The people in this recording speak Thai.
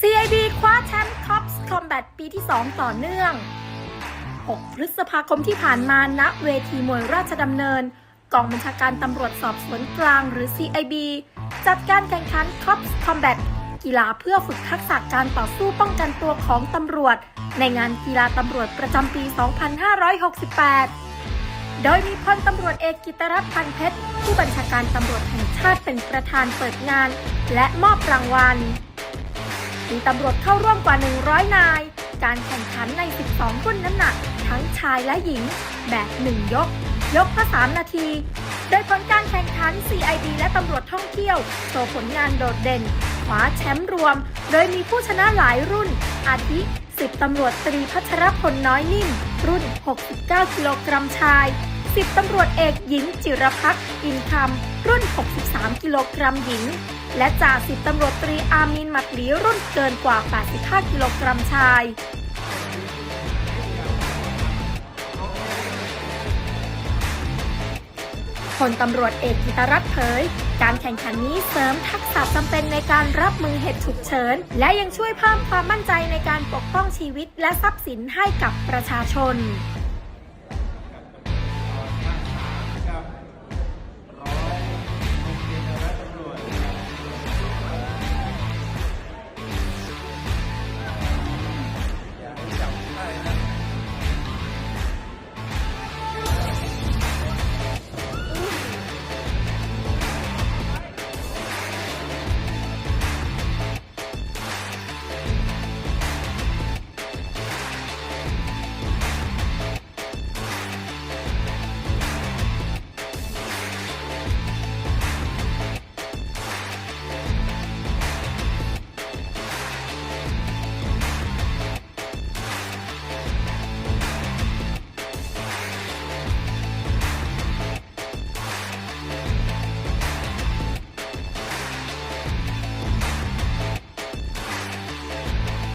CIB คว้าแชมป์ Cops Combat ปีที่ 2 ต่อเนื่อง 6 พฤษภาคมที่ผ่านมาณเวทีมวยราชดำเนิน กองบัญชาการตำรวจสอบสวนกลางหรือ CIB จัดการแข่งขัน Cops Combat กีฬาเพื่อฝึกทักษะการต่อสู้ป้องกันตัวของตำรวจ ในงานกีฬาตำรวจประจำปี 2568 โดยมีพลตำรวจเอกกิตรัตน์พันเพชร ผู้บัญชาการตำรวจแห่งชาติเป็นประธานเปิดงาน และมอบรางวัล มีตำรวจเข้าร่วมกว่า 100 นาย การแข่งขันใน 12 รุ่นน้ำหนัก ทั้งชายและหญิง แบบ 1 ยก ยกละ3นาที โดยผลการแข่งขัน CID และตำรวจท่องเที่ยวโชว์ผลงานโดดเด่นคว้าแชมป์รวม โดยมีผู้ชนะหลายรุ่น อาทิ 10ตำรวจตรีพัชรพลน้อยนิ่ม รุ่น 69 กิโลกรัมชาย 10ตำรวจเอกหญิงจิรพักษ์อินคำรุ่น 63 กิโลกรัมหญิง และจ่าสิบตำรวจตรีอามีนมัดหลีรุ่นเกินกว่า 85 กิโลกรัมชายพลตำรวจเอกกิตรัตน์เผย การแข่งขันนี้เสริมทักษะจำเป็นในการรับมือเหตุฉุกเฉิน และยังช่วยเพิ่มความมั่นใจในการปกป้องชีวิตและทรัพย์สินให้กับประชาชน